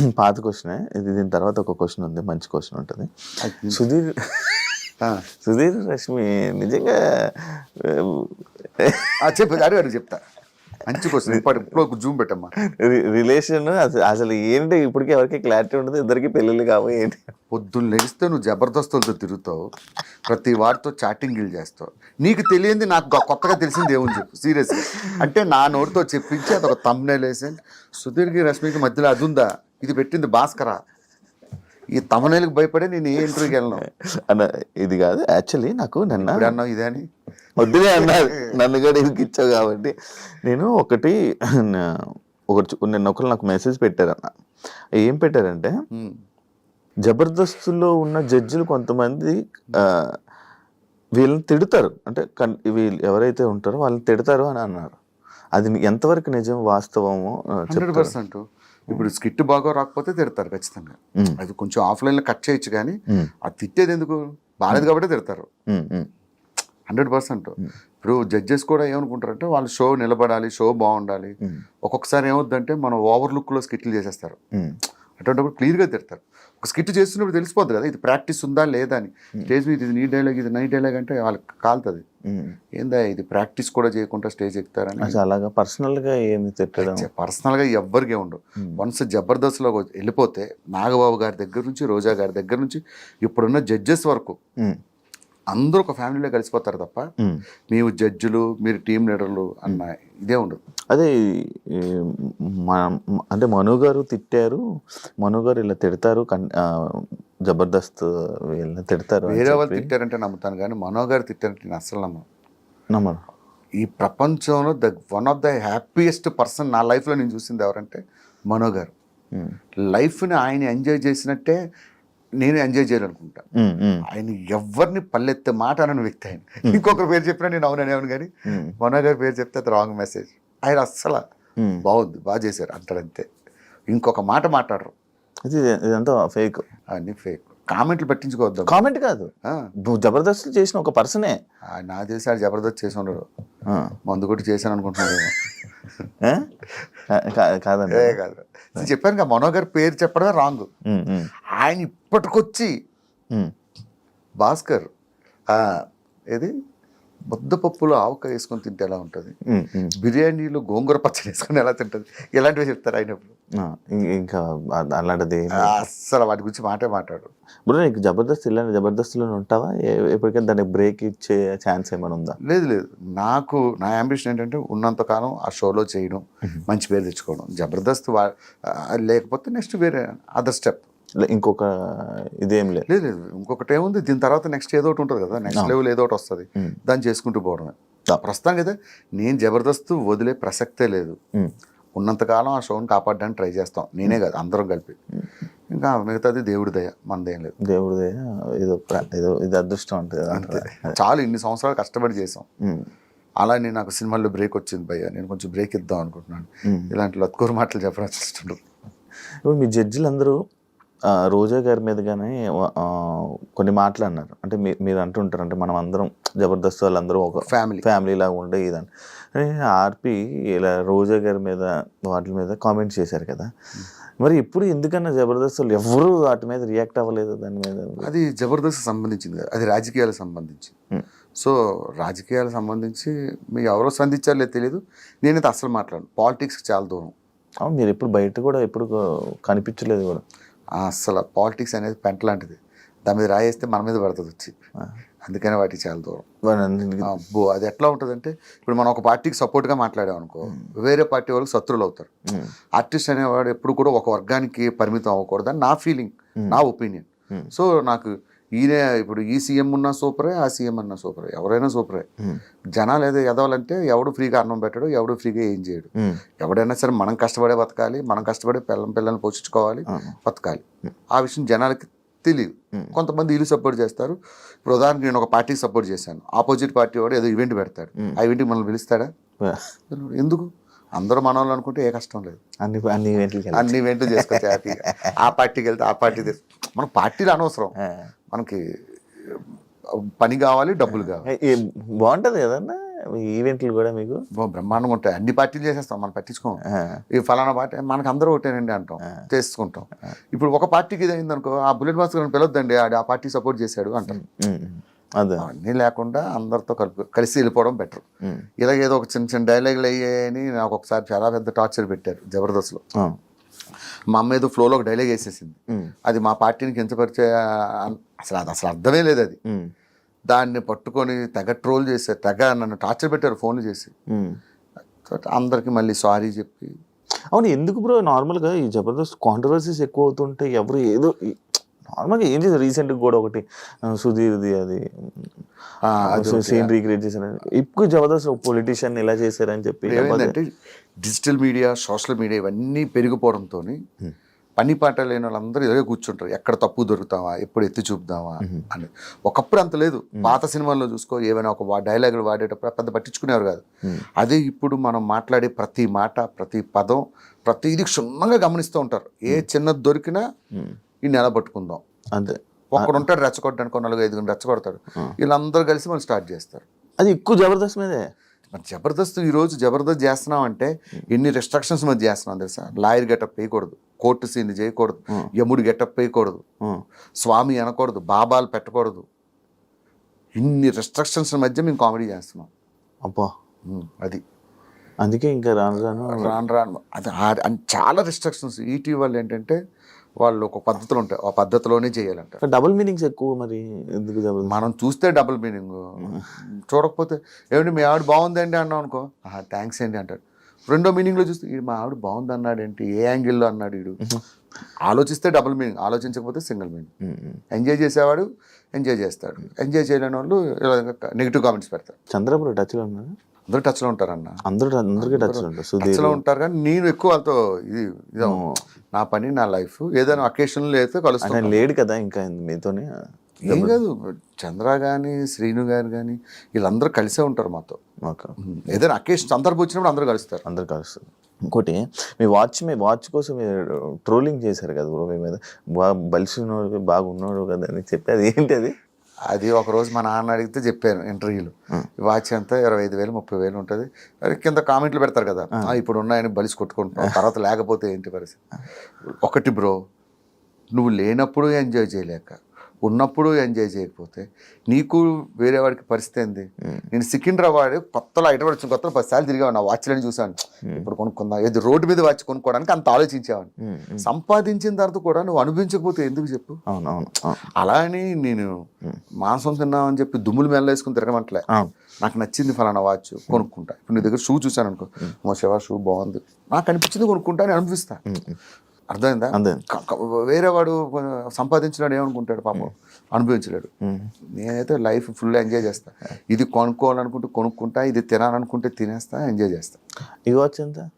పాత క్వశ్చన్. ఇది దీని తర్వాత ఒక క్వశ్చన్ ఉంది. మంచి క్వశ్చన్ ఉంటుంది. సుధీర్ సుధీర్ రష్మి నిజంగా చెప్పు అడుగు అడుగు చెప్తా. మంచి క్వశ్చన్. ఇప్పుడు ఇప్పుడు జూమ్ పెట్టమ్మా. రిలేషన్ అసలు ఏంటి? ఇప్పటికీ ఎవరికి క్లారిటీ ఉండదు. ఇద్దరికి పెళ్ళిళ్ళు కావు ఏంటి? పొద్దున్న లెగిస్తే నువ్వు జబర్దస్తులతో తిరుగుతావు. ప్రతి వారితో చాటింగ్లు చేస్తావు. నీకు తెలియంది నాకు కొత్తగా తెలిసింది ఏముంది చెప్పు. సీరియస్ అంటే నా నోటితో చెప్పించి అదొక తమ్నేల్ వేసి సుధీర్కి రష్మికి మధ్యలో అది ఉందా? ఇది పెట్టింది భాస్కరా. ఈ తమనేలకు భయపడే నేను ఏ ఇంటర్వ్యూకి వెళ్ళను. అన్న ఇది కాదు యాక్చువల్లీ నాకు నిన్న అన్నావు ఇదే అని? వద్దులే అన్నారు నన్ను కూడా ఎందుకు ఇచ్చావు కాబట్టి. నేను ఒకటి ఒకటి నిన్న ఒకరు నాకు మెసేజ్ పెట్టారన్న. ఏం పెట్టారంటే. జబర్దస్త్లో ఉన్న జడ్జిలు కొంతమంది వీళ్ళని తిడతారు. అంటే వీళ్ళు ఎవరైతే ఉంటారో వాళ్ళని తిడతారు అని అన్నారు. అది ఎంతవరకు నిజం వాస్తవమో హండ్రెడ్? పర్సెంట్. ఇప్పుడు స్కిట్ బాగా రాకపోతే తిడతారు ఖచ్చితంగా. అది కొంచెం ఆఫ్లైన్లో కట్ చేయొచ్చు కానీ అది తిట్టేది ఎందుకు? బాగాలేదు కాబట్టి తిడతారు. Hundred percent. ఇప్పుడు జడ్జెస్ కూడా ఏమనుకుంటారంటే వాళ్ళు షో నిలబడాలి షో బాగుండాలి. ఒక్కొక్కసారి ఏమవుద్దంటే మనం ఓవర్ లుక్లో స్కిట్లు చేసేస్తారు. అటువంటిప్పుడు క్లియర్గా తిడతారు. ఒక స్కిట్ చేస్తున్నప్పుడు తెలిసిపోద్ది కదా ఇది ప్రాక్టీస్ ఉందా లేదా అని. స్టేజ్ మీద ఇది నీ డైలాగ్ ఇది నై డైలాగ్ అంటే వాళ్ళకి కాలుతుంది. ఉమ్. ఏందా ఇది ప్రాక్టీస్ కూడా చేయకుండా స్టేజ్ ఎక్కుతారని. అలాగా పర్సనల్గా ఏమి తిట్టడం? పర్సనల్గా ఎవ్వరికే ఉండవు వన్స్ జబర్దస్త్లో వెళ్ళిపోతే నాగబాబు గారి దగ్గర నుంచి రోజా గారి దగ్గర నుంచి ఇప్పుడున్న జడ్జెస్ వరకు అందరూ ఒక ఫ్యామిలీలో కలిసిపోతారు తప్ప. మేము జడ్జిలు మీరు టీం లీడర్లు అన్న ఇదే ఉండదు. అదే అంటే మను గారు తిట్టారు మను గారు ఇలా తిడతారు జబర్దస్త్ వీళ్ళని తిడతారు వేరే వాళ్ళు తిట్టారంటే నమ్ముతాను కానీ మనో గారు తిట్టారంటే నేను అస్సలు నమ్మను. నమ్మను. ఈ ప్రపంచంలో the one of the happiest person నా లైఫ్లో నేను చూసింది ఎవరంటే మనో గారు. లైఫ్ని ఆయన ఎంజాయ్ చేసినట్టే నేను ఎంజాయ్ చేయాలనుకుంటా. ఆయన ఎవరిని పల్లెత్తే మాట అనని వ్యక్తి ఆయన. ఇంకొకరి పేరు చెప్పినా నేను అవునని అవును కానీ ఉమ్, మనో గారి పేరు చెప్తే అది రాంగ్ మెసేజ్ ఆయన అస్సలు. బాగుంది బాగా చేశారు అంటారంతే ఇంకొక మాట మాట్లాడరు. ఇది ఇదంతా ఫేక్ అన్ని ఫేక్ కామెంట్లు పట్టించుకోవద్దాం. కామెంట్ కాదు. నువ్వు జబర్దస్త్ చేసిన ఒక పర్సనే. నాకు తెలిసి ఆడు జబర్దస్త్ చేసి ఉండడు మందు కొట్టి చేశాను అనుకుంటున్నాడు కాదండి. కాదు. నేను చెప్పాను కదా మనో గారి పేరు చెప్పడమే రాంగ్. ఆయన ఇప్పటికొచ్చి భాస్కర్ ఏది? ముద్దపప్పులో ఆవకాయ వేసుకొని తింటే ఎలా ఉంటుంది. బిర్యానీలో గోంగూర పచ్చడి వేసుకొని ఎలా తింటుంది? ఇలాంటివి చెప్తారు ఆయన ఇప్పుడు. ఆ, ఇం- ఇంకా అలాంటిది. అస్సలు వాటి గురించి మాటే మాట్లాడు. బ్రో నీకు జబర్దస్త్ ఇలాంటి జబర్దస్త్లో ఉంటావా? ఎప్పటికైనా దానికి బ్రేక్ ఇచ్చే ఛాన్స్ ఏమైనా ఉందా? లేదు లేదు. నాకు నా అంబిషన్ ఏంటంటే ఉన్నంతకాలం ఆ షోలో చేయడం మంచి పేరు తెచ్చుకోవడం. జబర్దస్త్ లేకపోతే నెక్స్ట్ వేరే అదర్ స్టెప్ ఇంకొక ఇదేం లేదు. లేదు లేదు. ఇంకొకటి ఏముంది? దీని తర్వాత నెక్స్ట్ ఏదో ఒకటి ఉంటుంది కదా. నెక్స్ట్ లెవెల్ ఏదో ఒకటి వస్తుంది. దాన్ని చేసుకుంటూ పోవడమే. ప్రస్తుతానికి అయితే నేను జబర్దస్త్ వదిలే ప్రసక్తే లేదు. ఉన్నంతకాలం ఆ షోని కాపాడడానికి ట్రై చేస్తాం. నేనే కాదు అందరం కలిపి. ఇంకా మిగతాది దేవుడి దయ మనదేం లేదు. దేవుడిదే ఏదో ప్ర- ఏదో ఇది అదృష్టం అంటే అంతే. చాలు ఇన్ని సంవత్సరాలు కష్టపడి చేసాం. అలా నేను నాకు సినిమాల్లో బ్రేక్ వచ్చింది భయ్య. నేను కొంచెం బ్రేక్ ఇద్దాం అనుకుంటున్నాను. ఇలాంటి లత్కూరు మాటలు చెప్పడం ఇప్పుడు మీ జడ్జిలు అందరూ రోజా గారి మీద కానీ కొన్ని మాటలు అన్నారు. అంటే మీ- మీరు అంటుంటారు. అంటే మనం అందరం జబర్దస్త్ వాళ్ళందరూ ఒక ఫ్యామిలీ ఫ్యామిలీ లాగా ఉండే ఇదని. ఆర్పి ఇలా రోజా గారి మీద వాటి మీద కామెంట్ చేశారు కదా. మరి ఇప్పుడు ఎందుకన్నా జబర్దస్త్ వాళ్ళు ఎవరు వాటి మీద రియాక్ట్ అవ్వలేదు దాని మీద? అది జబర్దస్త్ సంబంధించింది కాదు. అది రాజకీయాలకు సంబంధించి ఉమ్, సో రాజకీయాలకు సంబంధించి మీ ఎవరో లేదు తెలియదు నేనైతే అసలు మాట్లాడను. పాలిటిక్స్కి చాలా దూరం. అవును మీరు ఎప్పుడు బయట కూడా ఎప్పుడు కనిపించలేదు కూడా. అసలు పాలిటిక్స్ అనేది పెంట లాంటిది. దాని మీద రాయేస్తే మన మీద పడుతుంది వచ్చి. అందుకని వాటికి చాలా దూరం. అబ్బో అది ఎట్లా ఉంటుందంటే ఇప్పుడు మనం ఒక పార్టీకి సపోర్ట్గా మాట్లాడాం అనుకో వేరే పార్టీ వాళ్ళకి శత్రువులు అవుతారు. ఆర్టిస్ట్ అనేవాడు ఎప్పుడు కూడా ఒక వర్గానికి పరిమితం అవ్వకూడదని నా ఫీలింగ్ నా ఒపీనియన్. సో నాకు ఈయన ఇప్పుడు ఈ సీఎం ఉన్నా సూపరే ఆ సీఎం అన్నా సూపరే. ఎవరైనా సూపరే. జనాలు ఏదో ఎదవాలంటే ఎవడు ఫ్రీగా అన్నం పెట్టడు ఎవడు ఫ్రీగా ఏం చేయడు. ఎవడైనా సరే మనం కష్టపడే బతకాలి మనం కష్టపడే పిల్లం పిల్లల్ని పోషించుకోవాలి. బతకాలి. ఆ విషయం జనాలకి తెలియదు. కొంతమంది ఇల్లు సపోర్ట్ చేస్తారు. ఇప్పుడు ఉదాహరణకి నేను ఒక పార్టీకి సపోర్ట్ చేశాను. ఆపోజిట్ పార్టీ వాడు ఏదో ఈవెంట్ పెడతాడు. ఆ ఈవెంట్కి మనల్ని పిలుస్తాడా? ఎందుకు? అందరూ మన వాళ్ళు అనుకుంటే ఏ కష్టం లేదు. అన్ని అన్ని ఈవెంట్లకి వెళ్ళి- అన్ని ఈవెంట్లు చేసుకోవచ్చు హ్యాపీగా ఆ పార్టీకి వెళ్తే ఆ పార్టీ మన పార్టీలు అనవసరం. మనకి పని కావాలి డబ్బులు కావాలి. బాగుంటది కదన్నా ఈవెంట్లు కూడా మీకు? బ్రహ్మాండంగా ఉంటాయి. అన్ని పార్టీలు చేసేస్తాం మనం పట్టించుకోం. ఈ ఫలానా పార్టీ మనకు అందరూ ఒకటేనండి అంటాం. చేసుకుంటాం. ఇప్పుడు ఒక పార్టీకి ఇది అయిందనుకో ఆ బుల్లెట్ గారిని పిలవద్దండి ఆ పార్టీ సపోర్ట్ చేశాడు అంటారు అవన్నీ లేకుండా అందరితో కలుపు కలిసి వెళ్ళిపోవడం బెటర్. ఇలాగ ఏదో ఒక చిన్న చిన్న డైలాగులు అయ్యాయని నాకు ఒకసారి చాలా పెద్ద టార్చర్ పెట్టారు జబర్దస్త్లో. మా అమ్మ ఏదో ఫ్లోలో ఒక డైలాగ్ వేసేసింది. అది మా పార్టీని కించపరిచే అసలు అది అసలు అర్థమే లేదు అది. దాన్ని పట్టుకొని తెగ ట్రోల్ చేశారు తెగ నన్ను టార్చర్ పెట్టారు ఫోన్లు చేసి. అందరికి మళ్ళీ సారీ చెప్పి. అవును ఎందుకు బ్రో? నార్మల్గా ఈ జబర్దస్త్ కాంట్రవర్సీస్ ఎక్కువ అవుతుంటాయి ఎవరు ఏదో నార్మల్గా ఏం చేశారు? రీసెంట్గా కూడా ఒకటి సుధీర్ది అది. సీన్ రీక్రియేట్ చేశారు. ఇప్పుడు జబర్దస్త్ పొలిటీషియన్ ఇలా చేశారని చెప్పి డిజిటల్ మీడియా సోషల్ మీడియా ఇవన్నీ పెరిగిపోవడంతో పని పాట లేని వాళ్ళందరూ ఇలాగే కూర్చుంటారు. ఎక్కడ తప్పు దొరుకుతావా ఎప్పుడు ఎత్తి చూపుదామా? అని. ఒకప్పుడు అంత లేదు. పాత సినిమాల్లో చూసుకో ఏమైనా ఒక డైలాగులు వాడేటప్పుడు పెద్ద పట్టించుకునేవారు కాదు. అదే ఇప్పుడు మనం మాట్లాడే ప్రతి మాట ప్రతి పదం ప్రతిదీ క్షుణ్ణంగా గమనిస్తూ ఉంటారు. ఏ చిన్నది దొరికినా ఈ నెల పట్టుకుందాం. అంతే. ఒక్కడు ఉంటాడు రెచ్చగొట్టడానికి ఒక నలుగు ఐదుగురు రెచ్చగొడతాడు వీళ్ళందరూ కలిసి మనం స్టార్ట్ చేస్తారు. అది ఎక్కువ జబర్దస్త్ మీదే? మరి జబర్దస్త్ ఈరోజు జబర్దస్త్ చేస్తున్నాం అంటే ఎన్ని రెస్ట్రిక్షన్స్ మధ్య చేస్తున్నాం తెలుసా? లాయర్ గెటప్ వేయకూడదు కోర్టు సీన్ చేయకూడదు యముడు గెటప్ వేయకూడదు స్వామి అనకూడదు బాబాలు పెట్టకూడదు. ఇన్ని రెస్ట్రిక్షన్స్ మధ్య మేము కామెడీ చేస్తున్నాం. అబ్బా. అది. అందుకే ఇంకా రాను రాను రాను రాను. అది చాలా రెస్ట్రిక్షన్స్ ఈటీవీ వాళ్ళు ఏంటంటే వాళ్ళు ఒక పద్ధతులు ఉంటాయి ఆ పద్ధతిలోనే చేయాలంట. డబుల్ మీనింగ్స్ ఎక్కువ మరి ఎందుకు మనం చూస్తే డబుల్ మీనింగ్ చూడకపోతే ఏమండి మీ ఆవిడ బాగుందండి అన్నాం అనుకో థ్యాంక్స్ అండి అంటాడు. రెండో మీనింగ్లో చూస్తే "ఈడు మా ఆవిడ బాగుంది అన్నాడు ఏంటి? ఏ యాంగిల్లో అన్నాడు వీడు ఆలోచిస్తే డబుల్ మీనింగ్ ఆలోచించకపోతే సింగిల్ మీనింగ్. ఎంజాయ్ చేసేవాడు ఎంజాయ్ చేస్తాడు. ఎంజాయ్ చేయలేని వాళ్ళు నెగిటివ్ కామెంట్స్ పెడతారు. చంద్రపురం టచ్లో ఉన్నారు? అందరూ టచ్లో ఉంటారన్న అందరూ అందరికీ టచ్లో ఉంటారు. టచ్లో ఉంటారు కానీ నేను ఎక్కువ వాళ్ళతో ఇది నా పని నా లైఫ్ ఏదైనా అకేషన్లో అయితే కలుస్తాను ఆయన లేడు కదా ఇంకా మీతోనే? ఏం కాదు చంద్ర కానీ శ్రీను గారు కానీ వీళ్ళందరూ కలిసే ఉంటారు మాతో. ఓకే. ఏదైనా అకేషన్ సందర్భం వచ్చినప్పుడు అందరూ కలుస్తారు. అందరు కలుస్తారు. ఇంకోటి మీ వాచ్ మీ వాచ్ కోసం మీరు ట్రోలింగ్ చేశారు కదా బ్రో మీ మీద. బాగా బలిసి ఉన్నాడు బాగా ఉన్నాడు కదా అని చెప్పి అది ఏంటి అది? అది ఒక రోజు మా నాన్న అడిగితే చెప్పాను ఇంటర్వ్యూలో. వాచ్ ఎంత? ఇరవై ఐదు వేలు ముప్పై వేలు ఉంటుంది. అది కింద కామెంట్లు పెడతారు కదా. "ఆ, ఇప్పుడు ఉన్నాయని బలిసి కొట్టుకుంటున్నాం తర్వాత లేకపోతే ఏంటి పరిస్థితి? ఒకటి బ్రో నువ్వు లేనప్పుడు ఎంజాయ్ చేయలేక ఉన్నప్పుడు ఎంజాయ్ చేయకపోతే నీకు వేరే వాడికి పరిస్థితి ఏంది? నేను సికింద్రాబాద్ కొత్తలో హైదరాబాద్ వచ్చిన కొత్తలో పది సార్లు తిరిగాను. నా వాచ్లని చూసాను ఇప్పుడు కొనుక్కుందా. ఏది రోడ్డు మీద వాచ్ కొనుక్కోవడానికి అంత ఆలోచించేవాడిని. ఉమ్, సంపాదించిన తర్వాత కూడా నువ్వు అనుభవించకపోతే ఎందుకు చెప్పు? అవును అవును అవును అలా అని నేను మాంసం తిన్నామని చెప్పి దుమ్ములు మెల్ల వేసుకుని తిరగమంటలే. నాకు నచ్చింది ఫలానా వాచ్ కొనుక్కుంటా. ఇప్పుడు నీ దగ్గర షూ చూసాను అనుకో. మా శివ షూ బాగుంది. నాకు అనిపించింది కొనుక్కుంటా అని అనిపిస్తా. అర్థమైందా? వేరే వాడు సంపాదించినాడు ఏమనుకుంటాడు పాపం? అనుభవించలేడు. నేనైతే లైఫ్ ఫుల్ ఎంజాయ్ చేస్తా. ఇది కొనుక్కోవాలనుకుంటే కొనుక్కుంటా ఇది తినాలనుకుంటే తినేస్తా ఎంజాయ్ చేస్తా. ఈ వాచ్ ఎంత